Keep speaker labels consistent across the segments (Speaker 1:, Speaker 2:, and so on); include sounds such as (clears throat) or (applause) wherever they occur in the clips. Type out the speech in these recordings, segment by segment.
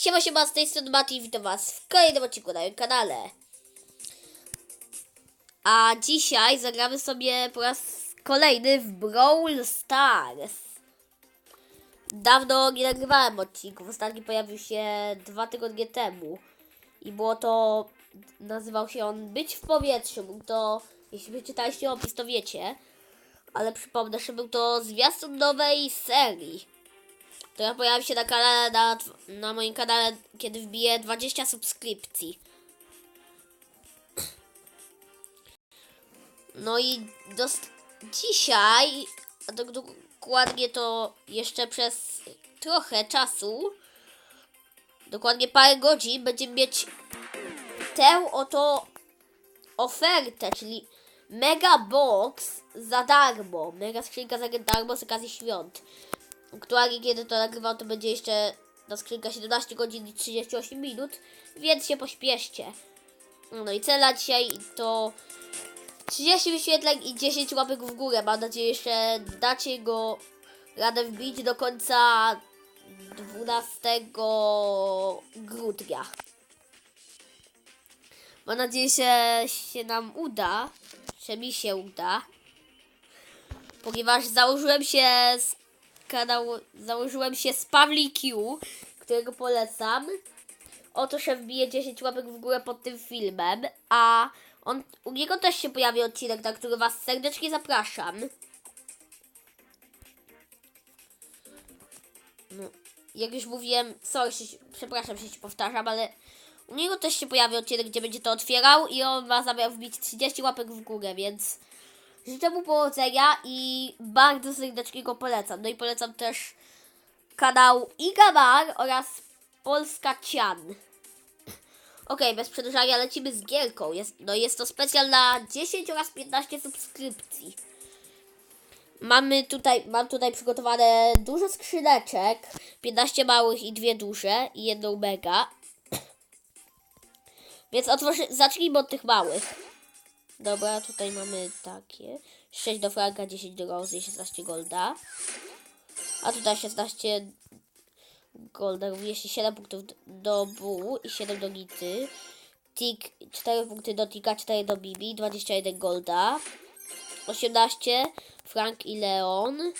Speaker 1: Siema, siema, z tej strony Mati witam was w kolejnym odcinku na moim kanale. A dzisiaj zagramy sobie po raz kolejny w Brawl Stars. Dawno nie nagrywałem odcinków, ostatni pojawił się dwa tygodnie temu. I było to, nazywał się on Być w powietrzu. Był to, jeśli wyczytaliście opis, to wiecie. Ale przypomnę, że był to zwiastun nowej serii która pojawi się na kanale, na, na moim kanale, kiedy wbiję 20 subskrypcji. No i dost- dzisiaj, a dokładnie to jeszcze przez trochę czasu, dokładnie parę godzin, będziemy mieć tę oto ofertę, czyli Mega Box za darmo. Mega skrzynka za darmo z okazji świąt. Aktualnie kiedy to nagrywam, to będzie jeszcze na skrzynka 17 godzin i 38 minut, więc się pośpieszcie. No i cela dzisiaj to 30 wyświetleń i 10 łapek w górę. Mam nadzieję, że dacie go radę wbić do końca 12 grudnia. Mam nadzieję, że się nam uda, że mi się uda, ponieważ założyłem się z kanał, założyłem się z Pawli Q, którego polecam. Oto, że wbije 10 łapek w górę pod tym filmem, a on, u niego też się pojawi odcinek, na który Was serdecznie zapraszam. No, jak już mówiłem, sorry, się, przepraszam, że się powtarzam, ale u niego też się pojawi odcinek, gdzie będzie to otwierał i on ma zamiar wbić 30 łapek w górę, więc życzę mu powodzenia i bardzo serdecznie go polecam. No i polecam też kanał Igamar oraz Polska Cian. Ok, bez przedłużania lecimy z gierką. Jest, no jest to specjal na 10 oraz 15 subskrypcji. Mamy tutaj, mam tutaj przygotowane dużo skrzyneczek. 15 małych i dwie duże i jedną mega. (coughs) Więc otworzy, zacznijmy od tych małych. Dobra, tutaj mamy takie. 6 do franka, 10 do rozy i 16 golda. A tutaj 16 golda, również 7 punktów do bu i 7 do gity. Tik, 4 punkty do tika, 4 do bibi, 21 golda. 18 Frank i Leon.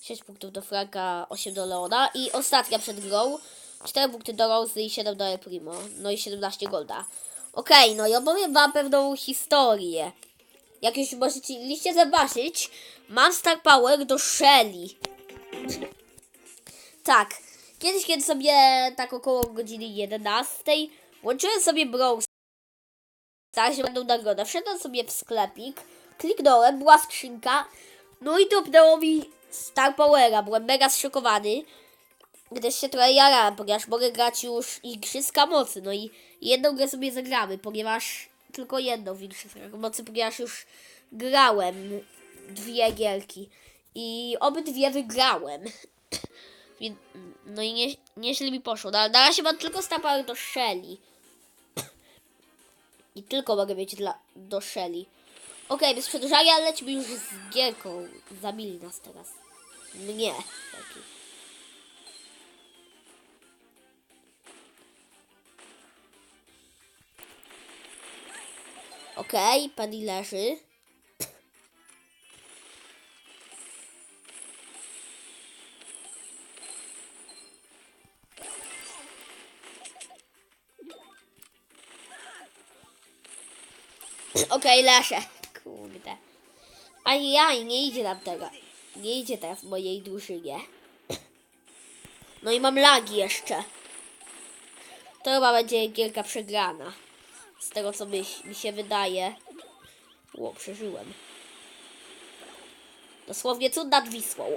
Speaker 1: 6 punktów do Franka, 8 do Leona. I ostatnia przed grą. 4 punkty do Rosy i 7 do El Primo. No i 17 golda. Okej, no i opowiem wam pewną historię. Jak już możecie zobaczyć, mam Star Power do Shelly. Tak, kiedyś, kiedy sobie tak około godziny 11 włączyłem sobie Brawl Stars, będą nagroda. Wszedłem sobie w sklepik, kliknąłem, była skrzynka, no i dropnęło mi Star Powera. Byłem mega zszokowany, gdyż się trochę jarałem, ponieważ mogę grać już Igrzyska Mocy. No i jedną grę sobie zagramy, ponieważ tylko jedną w Igrzyskach Mocy, ponieważ już grałem dwie gierki i obydwie wygrałem. (clears throat) No i nie, nieźle mi poszło. No, ale na razie mam tylko stapar do Shelly. (clears throat) I tylko mogę mieć dla, do Shelly. Okej, bez przedłużania lecimy już z gierką. Zabili nas teraz. Mnie. Taki. Okej, pani leży. Okej, leżę. Kurde. Ajaj, nie idzie nam tego. Nie idzie teraz mojej drużynie. No i mam lagi jeszcze. To chyba będzie gierka przegrana. Z tego co mi, mi się wydaje. Ło, przeżyłem. Dosłownie cud nad Wisłą.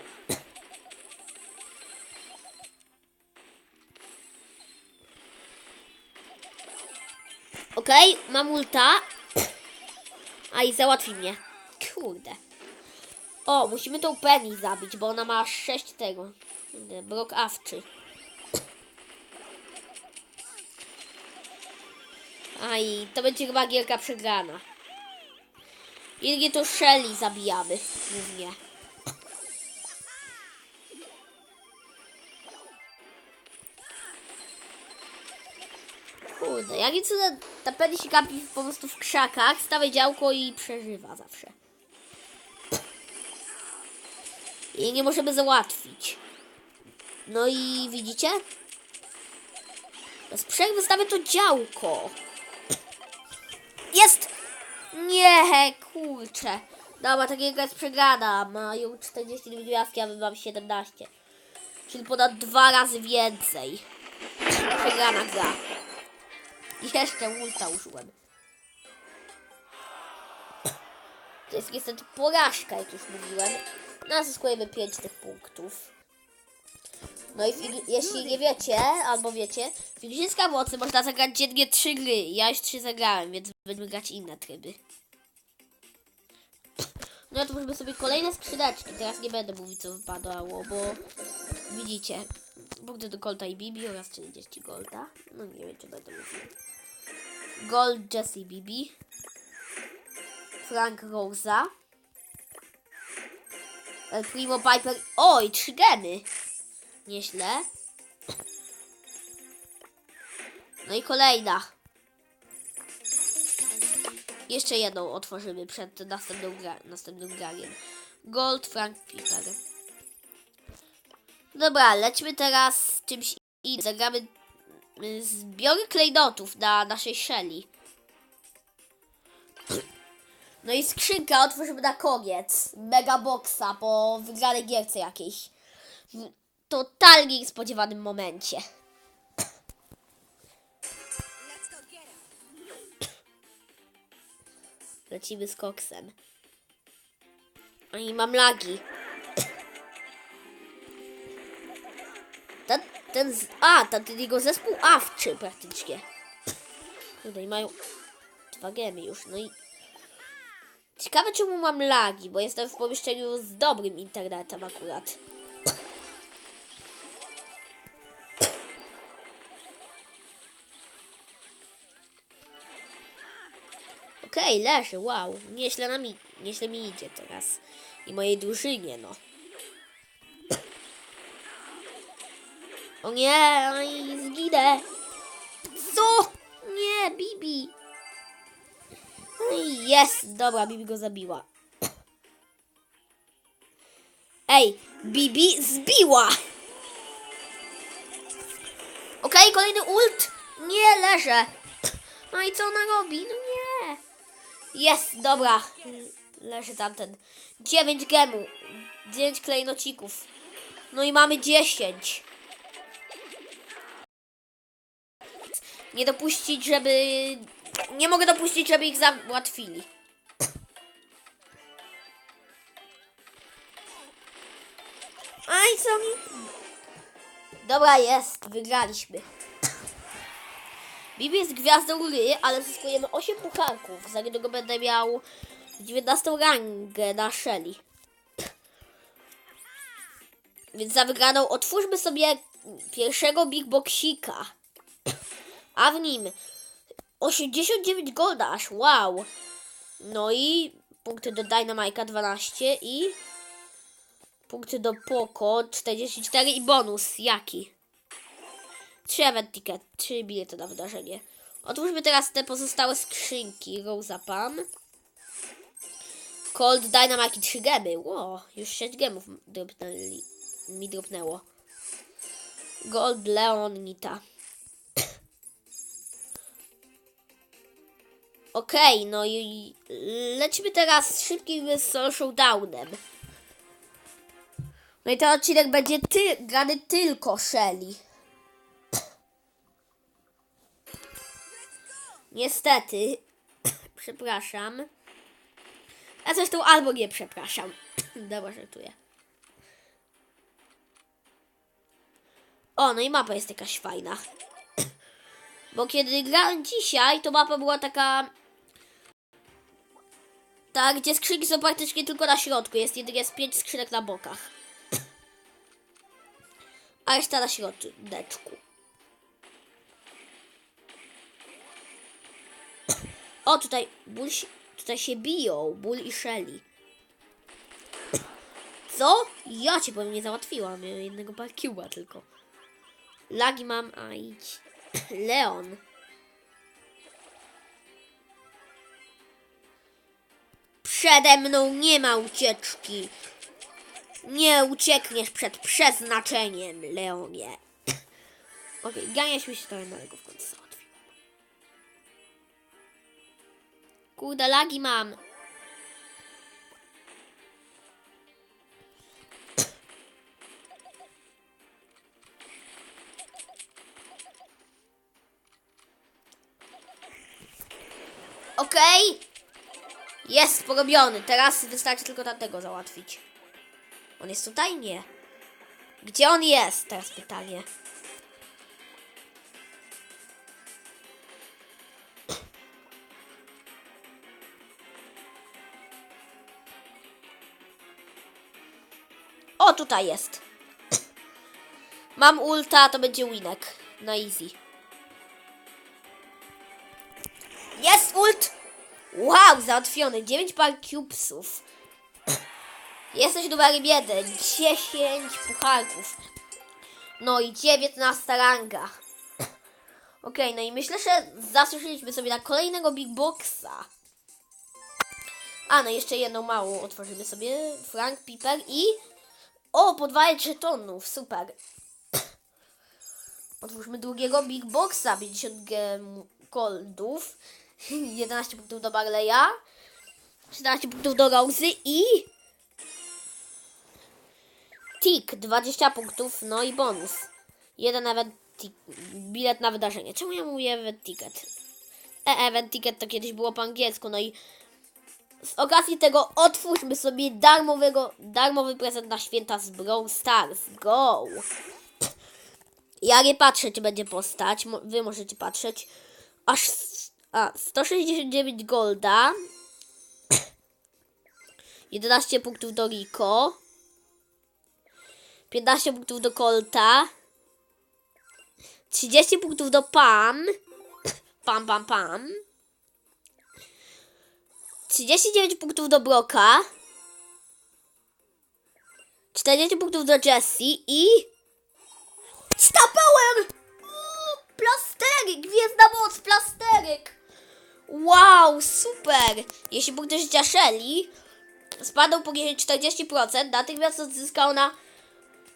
Speaker 1: Okej, mam ulta. A i załatwi mnie. Kurde. O, musimy tą Penny zabić, bo ona ma 6 tego. Brok awczy. A i to będzie chyba gierka przegrana. I to Shelly zabijamy głównie. Kurde, jakim cudem ta Penny się kapi po prostu w krzakach, stawia działko i przeżywa zawsze. I nie możemy załatwić. No i widzicie? Bez przerwy stawia to działko. Jest! Nie, kurczę. Dobra, takiego jest przegrana. Mają 42 gwiazdki, a my mamy 17. Czyli ponad dwa razy więcej. Przegrana gra. I jeszcze ulta użyłem. To jest niestety porażka, jak już mówiłem. No, zyskujemy 5 tych punktów. No i jeśli nie wiecie, albo wiecie, w Igrzyska Mocy można zagrać dziennie 3 gry. Ja już 3 zagrałem, więc będziemy grać inne tryby. No to możemy sobie kolejne skrzydeczki. Teraz nie będę mówić co wypadało, bo widzicie. Punkty do Golda i Bibi oraz 40 Golda. No nie wiem czy będę mówił. Gold Jesse Bibi. Frank Rosa. El Primo Piper. Oj, trzy gemy. Nieźle. No i kolejna. Jeszcze jedną otworzymy przed następną gra, następnym graniem. Gold Frank Piper. Dobra, lećmy teraz z czymś innym. Zagramy y, zbiory klejnotów na naszej Shelly. No i skrzynkę otworzymy na koniec. Mega boxa po wygranej gierce jakiejś. Totalnie niespodziewanym momencie. Lecimy z koksem. A i mam lagi. Ten, ten z, a, ten, ten jego zespół awczy praktycznie. Tutaj mają dwa gemy już, no i ciekawe czemu mam lagi, bo jestem w pomieszczeniu z dobrym internetem akurat. Okej, leży, wow. Nieźle, nam nieźle mi idzie teraz. I mojej drużynie, no. O nie, oj, zginę. Co? Nie, Bibi. Oj, Jest, dobra, Bibi go zabiła. Ej, Bibi zbiła. Okej, kolejny ult. Nie, leżę. No i co ona robi? No nie. Jest, dobra. Leży tamten. 9 gemu. 9 klejnocików. No i mamy 10. Nie dopuścić, żeby... Nie mogę dopuścić, żeby ich załatwili. Aj, co mi... Dobra, jest. Wygraliśmy. Bibi jest gwiazdą gry, ale zyskujemy 8 pucharków. Za niedługo będę miał 19 rangę na Shelly. Więc za wygraną otwórzmy sobie pierwszego Big Boxika. A w nim 89 golda wow. No i punkty do Dynamite'a 12 i punkty do Poco 44 i bonus jaki? 3 event ticket, 3 bilety na wydarzenie. Otwórzmy teraz te pozostałe skrzynki. Rosa Pam. Cold Dynamite i 3 gemy. Ło, już 6 gemów dropnęli, mi dropnęło. Gold Leon Nita. (clears throat) Okej, no i lecimy teraz z szybkim Soul Showdownem. No i ten odcinek będzie ty, grany tylko Shelly. Niestety, (coughs) przepraszam. A zresztą albo nie przepraszam. (coughs) Dobra, żartuję. O, no i mapa jest jakaś fajna. (coughs) Bo kiedy grałem dzisiaj, to mapa była taka... Tak, gdzie skrzynki są praktycznie tylko na środku. Jest jedynie z pięć skrzynek na bokach. A reszta na środeczku. O, tutaj ból, tutaj się biją, ból i Shelly. Co? Ja cię powiem, nie załatwiłam. Ja jednego parkiuba tylko. Lagi mam, a idź. (coughs) Leon. Przede mną nie ma ucieczki. Nie uciekniesz przed przeznaczeniem, Leonie. (coughs) Okej, okay, ganiaś mi się to jednego w końcu. Kurde, lagi mam. Okej. Jest porobiony. Teraz wystarczy tylko tamtego załatwić. On jest tutaj? Nie. Gdzie on jest? Teraz pytanie. Tutaj jest. Mam ulta, to będzie winek. Na easy. Jest ult! Wow, załatwiony. 9 par cubesów. Jesteś numerem 1. 10 pucharków. No i 19 ranga. Okej, no i myślę, że zasłyszeliśmy sobie na kolejnego Big Boxa. A, no jeszcze jedną małą otworzymy sobie. Frank, Piper i... O, po 2 żetonów, super. Otwórzmy drugiego Big Boxa, 50 gem goldów, (laughs) 11 punktów do Barleya, 13 punktów do Rosy i... Tik, 20 punktów, no i bonus. Jeden event bilet na wydarzenie. Czemu ja mówię event ticket? E, event ticket to kiedyś było po angielsku, no i z okazji tego otwórzmy sobie darmowego, darmowy prezent na święta z Brawl Stars. Go! Ja nie patrzę, czy będzie postać. Wy możecie patrzeć. Aż a, 169 golda. 11 punktów do Rico. 15 punktów do Colta. 30 punktów do Pam. Pam, pam, pam. 39 punktów do Broka. 40 punktów do Jessie i... Star Power! Uuu, Plasterek! Gwiezdna moc! Plasterek! Wow, super! Jeśli punkty życia Shelly spadł poniżej 40%, natychmiast odzyskał na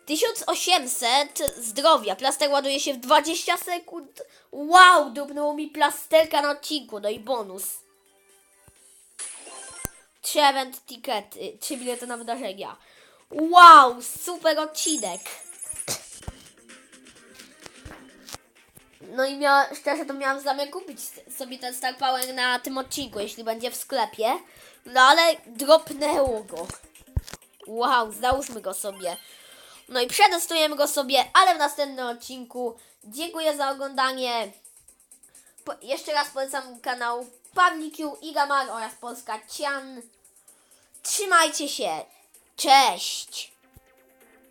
Speaker 1: 1800 zdrowia. Plaster ładuje się w 20 sekund. Wow, dupnęło mi plasterka na odcinku. No i bonus. Trzy event tickety, trzy bilety na wydarzenia. Wow, super odcinek. No i mia, szczerze to miałam zamiar kupić sobie ten Star Power na tym odcinku, jeśli będzie w sklepie. No ale dropnęło go. Wow, załóżmy go sobie. No i przetestujemy go sobie, ale w następnym odcinku. Dziękuję za oglądanie. Po, jeszcze raz polecam kanał Pawlikiu, Igamar oraz Polska Cian. Trzymajcie się. Cześć.